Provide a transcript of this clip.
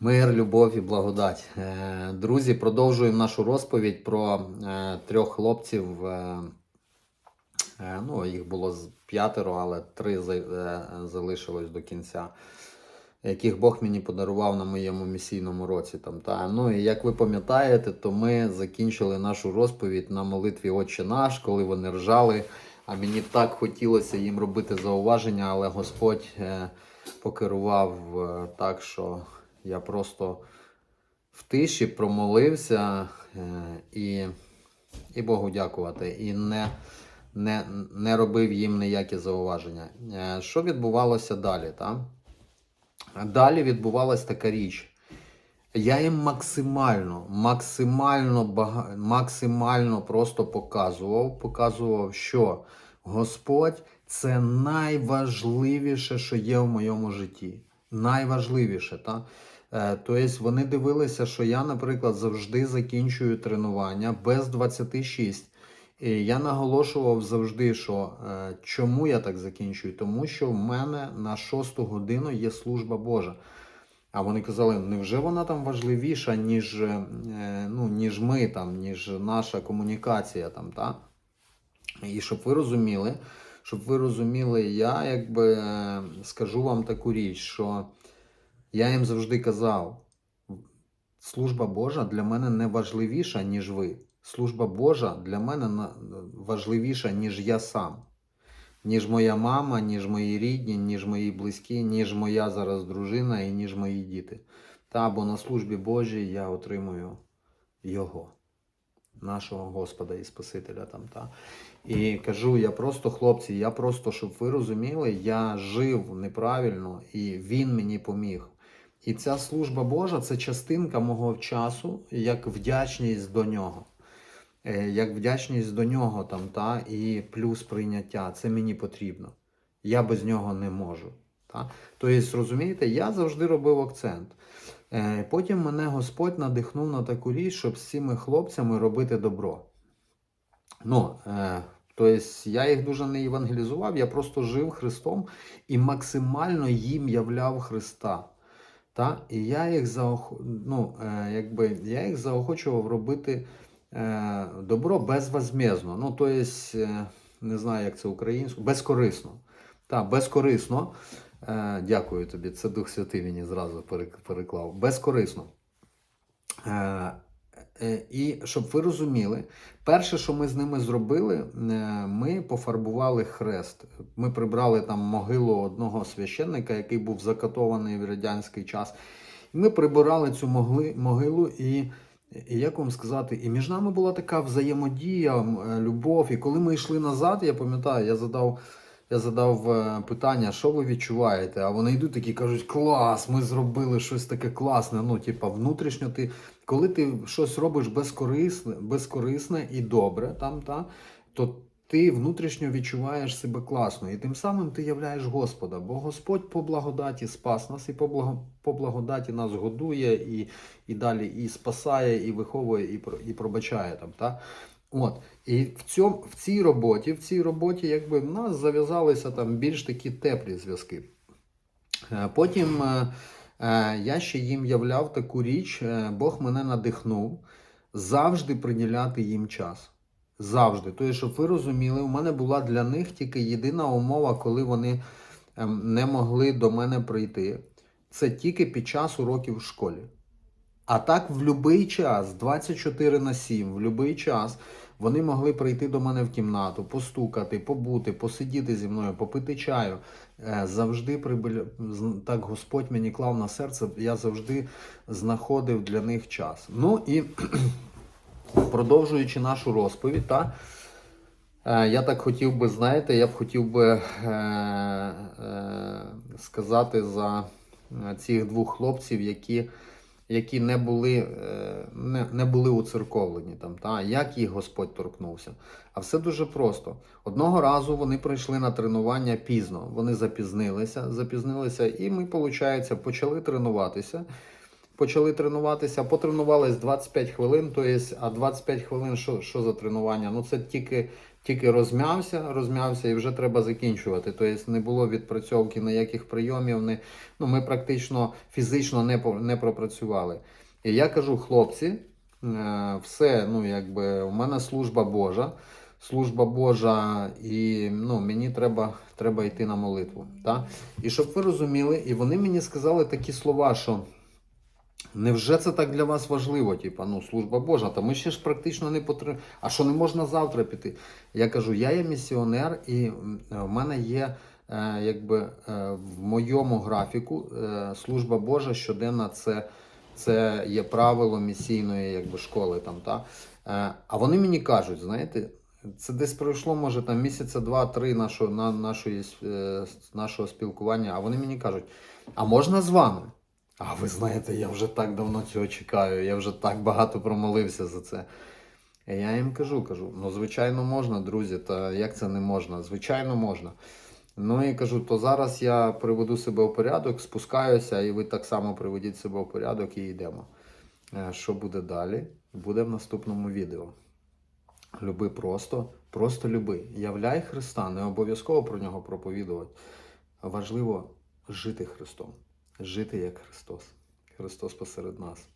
Мир, любов і благодать. Е, Друзі, продовжуємо нашу розповідь про е, трьох хлопців. е, Ну, їх було п'ятеро, але три залишилось до кінця, яких Бог мені подарував на моєму місійному році. Там, та. Ну, і як ви пам'ятаєте, то ми закінчили нашу розповідь на молитві Отче наш, коли вони ржали. А мені так хотілося їм робити зауваження, але Господь покерував так, що я просто в тиші промолився е, і, і Богу дякувати, і не, не, не робив їм ніякі зауваження. Е, Що відбувалося далі? Та? Далі відбувалася така річ. Я їм максимально, максимально, максимально просто показував, показував, що Господь це найважливіше, що є в моєму житті. Найважливіше, та? Е, Тобто вони дивилися, що я, наприклад, завжди закінчую тренування без 26. І я наголошував завжди, що е, чому я так закінчую? Тому що в мене на 6 годину є служба Божа. А вони казали, невже вона там важливіша, ніж, е, ну, ніж ми, там, ніж наша комунікація там, та? І щоб ви розуміли, щоб ви розуміли, я якби скажу вам таку річ, що я їм завжди казав, служба Божа для мене не важливіша, ніж ви. Служба Божа для мене важливіша, ніж я сам. Ніж моя мама, ніж мої рідні, ніж мої близькі, ніж моя зараз дружина і ніж мої діти. Та бо на службі Божій я отримую Його, нашого Господа і Спасителя там. Та. І кажу, я просто, хлопці, я просто, щоб ви розуміли, я жив неправильно і він мені поміг. І ця служба Божа це частинка мого часу як вдячність до нього. Е, Як вдячність до нього там, та, і плюс прийняття. Це мені потрібно. Я без нього не можу. Та? Тобто, розумієте, я завжди робив акцент. Е, Потім мене Господь надихнув на таку річ, щоб з цими хлопцями робити добро. Ну, е, тобто я їх дуже не евангелізував, я просто жив Христом і максимально їм являв Христа. Та? І я їх, заох... ну, е, якби, я їх заохочував робити добро безвозмездно. Ну, тобто, не знаю, як це українською, безкорисно. Та, безкорисно. Е, дякую тобі, це Дух Святий мені зразу переклав. Безкорисно. Е, е, і щоб ви розуміли, перше, що ми з ними зробили, ми пофарбували хрест. Ми прибрали там могилу одного священника, який був закатований в радянський час. Ми прибирали цю могилу, і, як вам сказати, і між нами була така взаємодія, любов. І коли ми йшли назад, я пам'ятаю, я задав. Я задав е, питання, що ви відчуваєте? А вони йдуть такі кажуть, клас, ми зробили щось таке класне. Ну, типа, внутрішньо ти, коли ти щось робиш безкорисне, безкорисне і добре, там, та, то ти внутрішньо відчуваєш себе класно. І тим самим ти являєш Господа. Бо Господь по благодаті спас нас і по, благо, по благодаті нас годує, і, і далі і спасає, і виховує, і, і пробачає там. Та? От. І в, цьому, в цій роботі, в цій роботі, якби в нас зав'язалися там більш такі теплі зв'язки. Е, Потім е, е, я ще їм являв таку річ, Бог мене надихнув завжди приділяти їм час. Завжди. Тобто, щоб ви розуміли, у мене була для них тільки єдина умова, коли вони ем, не могли до мене прийти. Це тільки під час уроків в школі. А так, в будь-який час, 24 на 7, в будь-який час, вони могли прийти до мене в кімнату, постукати, побути, посидіти зі мною, попити чаю. Е, Завжди прибиля... так Господь мені клав на серце, я завжди знаходив для них час. Ну і продовжуючи нашу розповідь, та, е, я так хотів би, знаєте, я б хотів би е, е, сказати за е, цих двох хлопців, які які не були, е, не, не були уцерковлені там, та як їх Господь торкнувся. А все дуже просто. Одного разу вони прийшли на тренування пізно. Вони запізнилися, запізнилися, і ми, виходить, почали тренуватися. Почали тренуватися, потренувались 25 хвилин, то є, а 25 хвилин що, що за тренування? Ну це тільки тільки розм'явся, розм'явся і вже треба закінчувати. Тобто не було відпрацьовки ніяких прийомів. Не, ну, ми практично фізично не, не пропрацювали. І я кажу, хлопці, е, все, ну якби у мене служба Божа. Служба Божа, і ну, мені треба, треба йти на молитву. Та? І щоб ви розуміли, і вони мені сказали такі слова, що невже це так для вас важливо? Типа, ну, служба Божа, та ми ще ж практично не потрібно. А що не можна завтра піти? Я кажу, я є місіонер, і в мене є. е, Якби е, в моєму графіку е, служба Божа щоденна це, це є правило місійної якби, школи. Там, та? Е, А вони мені кажуть, знаєте, це десь пройшло, може, там місяця два-три нашого, на, нашої, е, нашого спілкування, а вони мені кажуть, а можна з вами? А ви знаєте, я вже так давно цього чекаю, я вже так багато промолився за це. Я їм кажу, кажу, ну, звичайно, можна, друзі, та як це не можна? Звичайно, можна. Ну і кажу, то зараз я приведу себе у порядок, спускаюся, і ви так само приведіть себе у порядок і йдемо. Е, Що буде далі? Буде в наступному відео. Люби просто, просто люби. Являй Христа, не обов'язково про нього проповідувати. Важливо жити Христом, жити як Христос. Христос посеред нас.